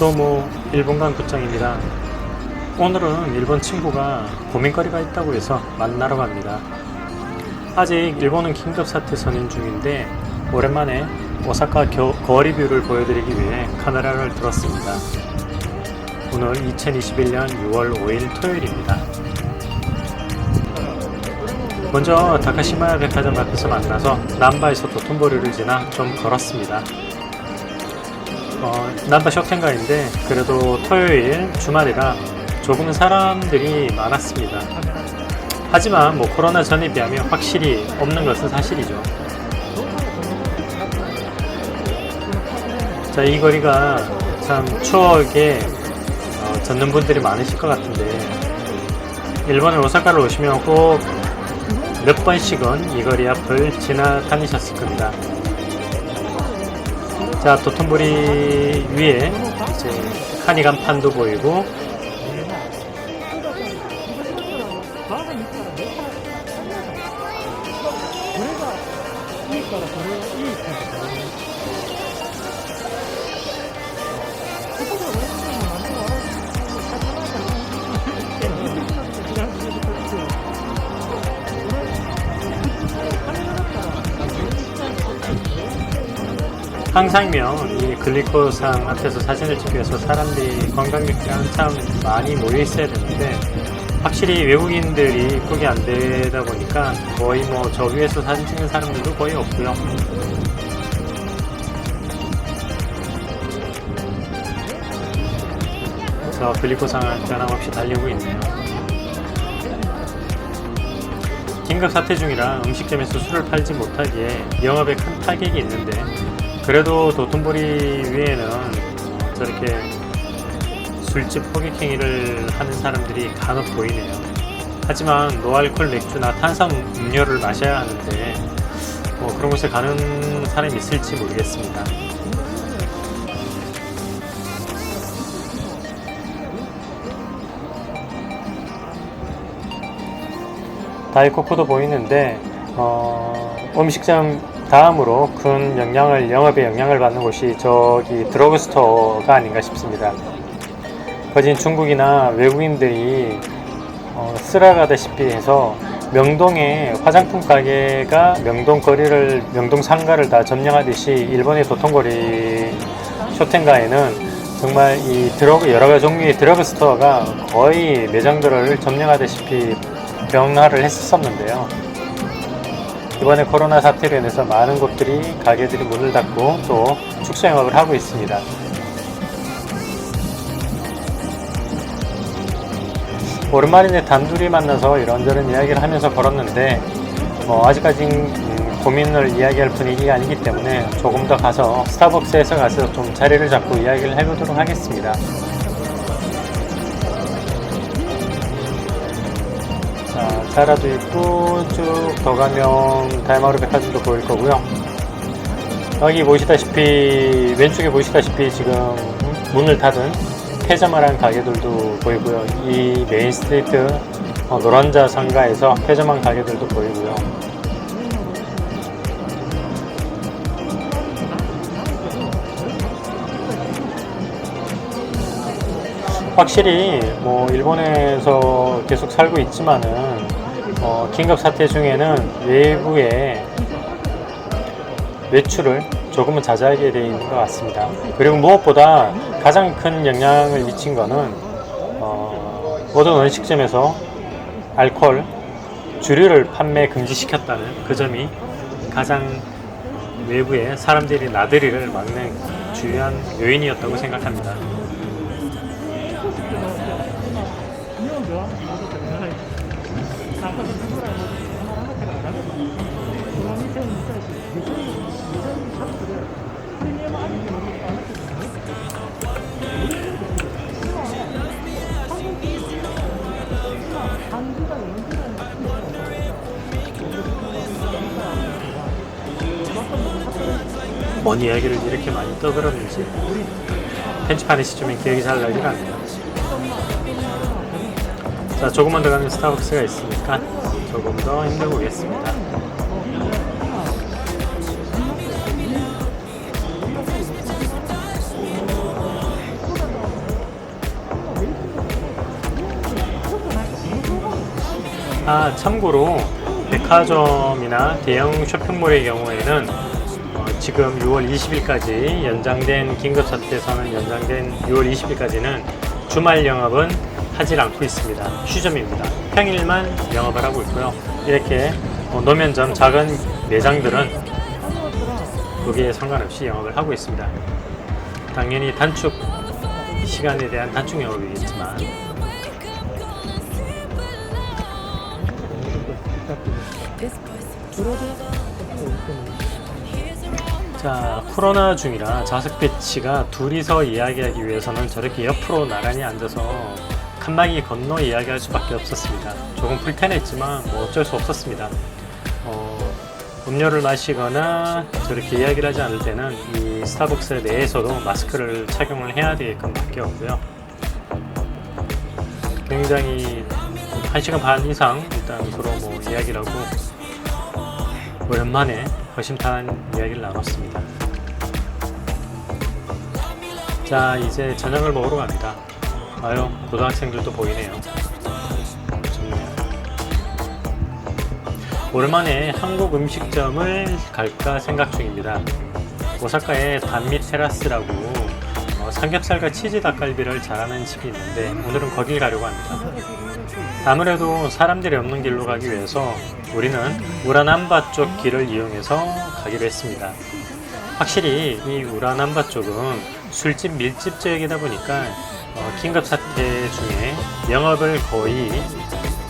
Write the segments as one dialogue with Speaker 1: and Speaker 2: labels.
Speaker 1: 도모 일본관 구장입니다. 오늘은 일본 친구가 고민거리가 있다고 해서 만나러 갑니다. 아직 일본은 긴급 사태 선임 중인데 오랜만에 오사카 겨- 거리 뷰를 보여드리기 위해 카메라를 들었습니다. 오늘 2021년 6월 5일 토요일입니다. 먼저 다카시마야 백화점 앞에서 만나서 남바에서 도톤보리를 지나 좀 걸었습니다. 어, 남바 쇼텐가인데 그래도 토요일 주말이라 조금은 사람들이 많았습니다. 하지만 뭐 코로나 전에 비하면 확실히 없는 것은 사실이죠. 자, 이 거리가 참 추억에 어, 젖는 분들이 많으실 것 같은데 일본에 오사카를 오시면 꼭 몇 번씩은 이 거리 앞을 지나다니셨을 겁니다. 자, 도톤보리 위에 이제 카니 간판도 보이고 항상이면 이 글리코상 앞에서 사진을 찍기 위해서 사람들이 관광객들이 한참 많이 모여 있어야 되는데 확실히 외국인들이 입국이 안 되다 보니까 거의 뭐 저 위에서 사진 찍는 사람들도 거의 없고요. 저 글리코상을 변함없이 달리고 있네요. 긴급 사태 중이라 음식점에서 술을 팔지 못하기에 영업에 큰 타격이 있는데 그래도 도톤보리 위에는 저렇게 술집 호객행위를 하는 사람들이 간혹 보이네요. 하지만 노알콜 맥주나 탄산 음료를 마셔야 하는데 뭐 그런 곳에 가는 사람이 있을지 모르겠습니다. 다이코코도 보이는데 어, 음식점 다음으로 큰 영향을 영업에 영향을 받는 곳이 저기 드러그스토어가 아닌가 싶습니다. 거진 중국이나 외국인들이 어, 쓸어가다시피 해서 명동에 화장품 가게가 명동 거리를 명동 상가를 다 점령하듯이 일본의 도톤거리 쇼텐가에는 정말 이 드러그 여러 가지 종류의 드러그 스토어가 거의 매장들을 점령하다시피 병화를 했었었는데요. 이번에 코로나 사태로 인해서 많은 곳들이 가게들이 문을 닫고 또 축소 영업을 하고 있습니다. 오랜만에 단둘이 만나서 이런저런 이야기를 하면서 걸었는데 뭐 아직까지 음, 고민을 이야기할 분위기가 아니기 때문에 조금 더 가서 스타벅스에서 가서 좀 자리를 잡고 이야기를 해보도록 하겠습니다. 자, 자라도 있고 쭉 더 가면 다이마루 백화점도 보일 거고요. 여기 보시다시피 왼쪽에 보시다시피 지금 문을 닫은 폐점화한 가게들도 보이고요. 이 메인 스트리트 어, 노란자 상가에서 폐점한 가게들도 보이고요. 확실히 뭐 일본에서 계속 살고 있지만은 어, 긴급 사태 중에는 외부에 외출을 조금은 자제하게 되어 있는 것 같습니다. 그리고 무엇보다 가장 큰 영향을 미친 거는 어, 모든 음식점에서 알코올 주류를 판매 금지시켰다는 그 점이 가장 외부에 사람들이 나들이를 막는 주요한 요인이었다고 생각합니다. 뭔 이야기를 이렇게 많이 떠들었는지 편집하는 시점에 기억이 잘 나질 않네요. 자, 조금만 더 가면 스타벅스가 있으니까 조금 더 힘내보겠습니다. 아, 참고로 백화점이나 대형 쇼핑몰의 경우에는 지금 6월 20일까지 연장된 긴급사태에서는 연장된 6월 20일까지는 주말 영업은 하질 않고 있습니다. 휴점입니다. 평일만 영업을 하고 있고요. 이렇게 어, 노면점 작은 매장들은 거기에 상관없이 영업을 하고 있습니다. 당연히 단축 시간에 대한 단축 영업이겠지만 자 코로나 중이라 좌석 배치가 둘이서 이야기하기 위해서는 저렇게 옆으로 나란히 앉아서 칸막이 건너 이야기할 수밖에 없었습니다. 조금 불편했지만 뭐 어쩔 수 없었습니다. 어, 음료를 마시거나 저렇게 이야기를 하지 않을 때는 이 스타벅스 내에서도 마스크를 착용을 해야 되게끔 바뀌었고요. 굉장히 1시간 반 이상 일단 서로 뭐 이야기를 하고 오랜만에 허심탄회한 이야기를 나눴습니다. 자, 이제 저녁을 먹으러 갑니다. 아유, 고등학생들도 보이네요. 오랜만에 한국 음식점을 갈까 생각 중입니다. 오사카에 단미 테라스라고 어, 삼겹살과 치즈 닭갈비를 잘하는 집이 있는데 오늘은 거길 가려고 합니다. 아무래도 사람들이 없는 길로 가기 위해서 우리는 우라남바 쪽 길을 이용해서 가기로 했습니다. 확실히 이 우라남바 쪽은 술집 밀집 지역이다 보니까 어, 긴급 사태 중에 영업을 거의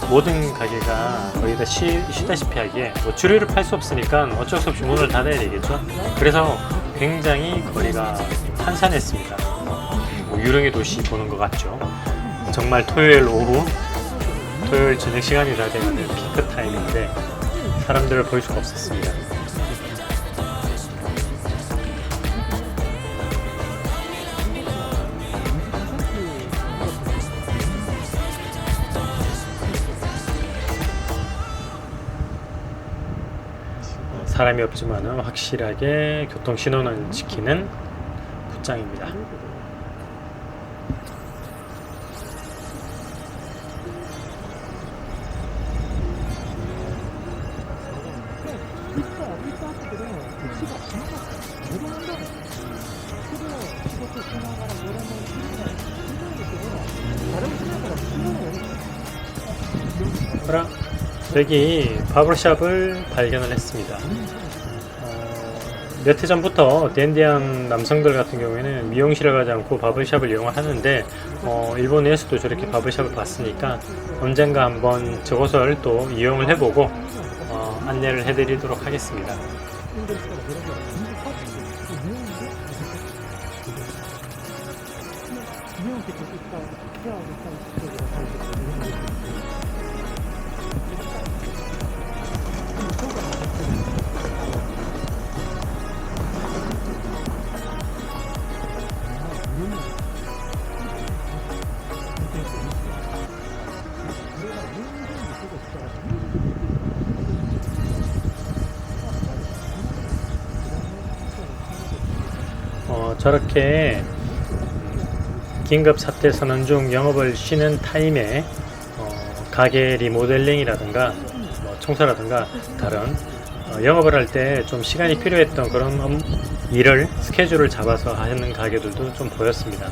Speaker 1: 모든 가게가 거의 다 쉬, 쉬다시피 하기에 뭐 주류를 팔 수 없으니까 어쩔 수 없이 문을 닫아야 되겠죠. 그래서 굉장히 거리가 한산했습니다. 뭐 유령의 도시 보는 것 같죠. 정말 토요일 오후 토요일 저녁 시간이 다 되는 피크 타임인데 사람들을 볼 수가 없었습니다. 사람이 없지만 확실하게 교통 신호는 지키는 굿장입니다. 그럼 여기 바버샵을 발견을 했습니다. 어, 몇해 전부터 댄디한 남성들 같은 경우에는 미용실을 가지 않고 바버샵을 이용을 하는데 어, 일본에서도 저렇게 바버샵을 봤으니까 언젠가 한번 저것을 또 이용을 해보고 어, 안내를 해드리도록 하겠습니다. 어, 저렇게 긴급 사태 선언 중 영업을 쉬는 타임에 어, 가게 리모델링이라든가 뭐 청소라든가 다른 어, 영업을 할 때 좀 시간이 필요했던 그런 업- 일을 스케줄을 잡아서 하는 가게들도 좀 보였습니다.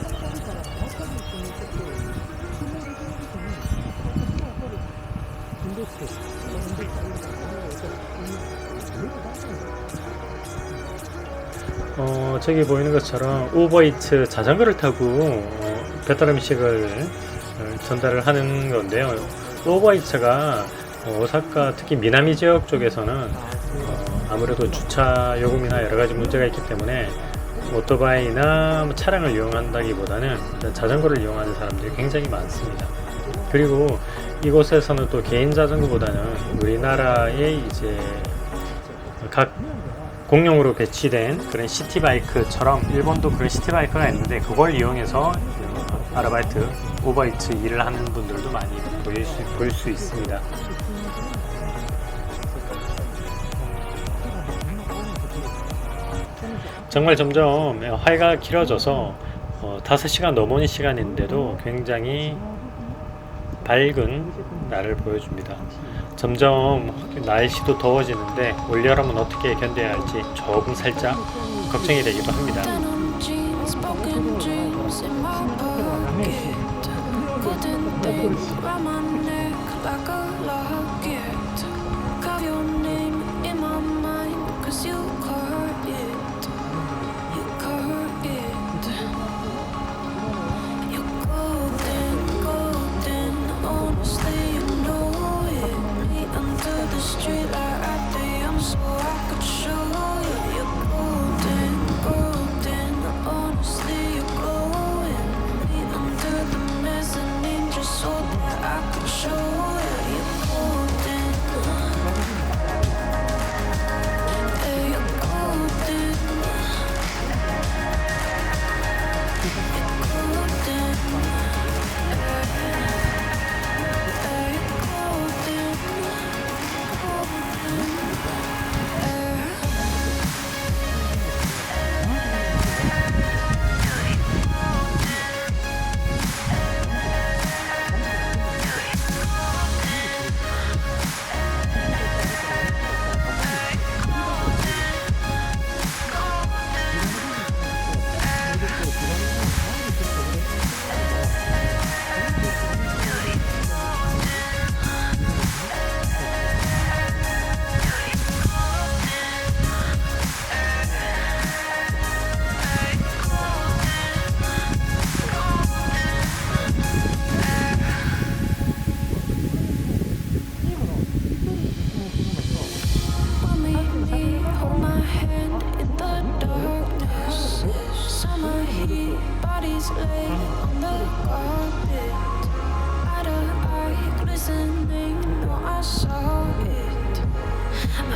Speaker 1: 어, 저기 보이는 것처럼 우버이츠 자전거를 타고 어, 배달 음식을 어, 전달을 하는 건데요. 우버이츠가 어, 오사카 특히 미나미 지역 쪽에서는 어, 아무래도 주차 요금이나 여러 가지 문제가 있기 때문에 오토바이나 뭐 차량을 이용한다기보다는 자전거를 이용하는 사람들이 굉장히 많습니다. 그리고 이곳에서는 또 개인 자전거보다는 우리나라의 이제 각 공용으로 배치된 그런 시티바이크처럼 일본도 그런 시티바이크가 있는데 그걸 이용해서 아르바이트, 오버이트 일을 하는 분들도 많이 보일 수, 볼 수 있습니다. 정말 점점 화해가 길어져서 어, 5시간 넘은 시간인데도 굉장히 밝은 날을 보여줍니다.
Speaker 2: 점점 날씨도 더워지는데 올여름은 어떻게 견뎌야 할지 조금 살짝 걱정이 되기도 합니다. him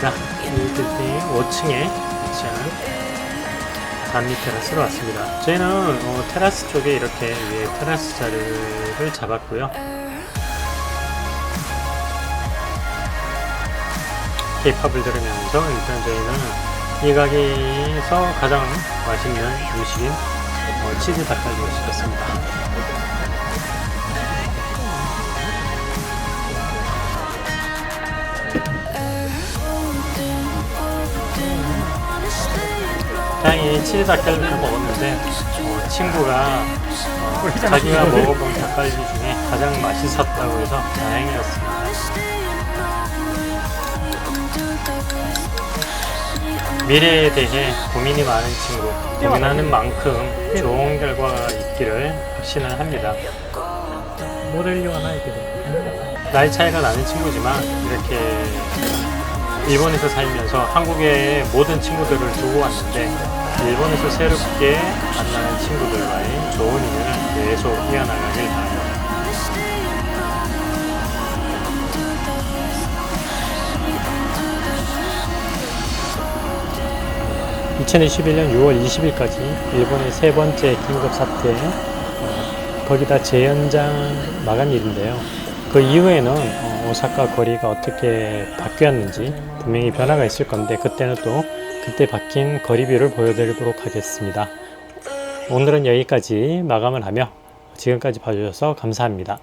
Speaker 2: 다 왔습니다. 이 빌딩 5층에 위치한 단미 테라스로 왔습니다. 저희는 어, 테라스 쪽에 이렇게 위에 테라스 자리를 잡았고요. 케이팝을 들으면서 일단 저희는 이 가게에서 가장 맛있는 음식인 어, 치즈 닭갈비를 시켰습니다. 다행히 치즈 닭갈비를 먹었는데 어, 친구가 어, 자기가 먹어본 닭갈비 중에 가장 맛있었다고 해서 다행이었습니다. 미래에 대해 고민이 많은 친구, 고민하는 만큼 좋은 결과가 있기를 확신을 합니다.
Speaker 1: 모델료 하나 이렇게 돼.
Speaker 2: 나이 차이가 나는 친구지만 이렇게 일본에서 살면서 한국의 모든 친구들을 두고 왔는데 일본에서 새롭게 만나는 친구들과의 좋은 인연을 계속 이어나가길 바랍니다. 2021년 6월 20일까지 일본의 세 번째 긴급 사태, 어, 거기다 재연장 마감일인데요. 그 이후에는 어, 오사카 거리가 어떻게 바뀌었는지 분명히 변화가 있을 건데 그때는 또 그때 바뀐 거리뷰를 보여드리도록 하겠습니다. 오늘은 여기까지 마감을 하며 지금까지 봐주셔서 감사합니다.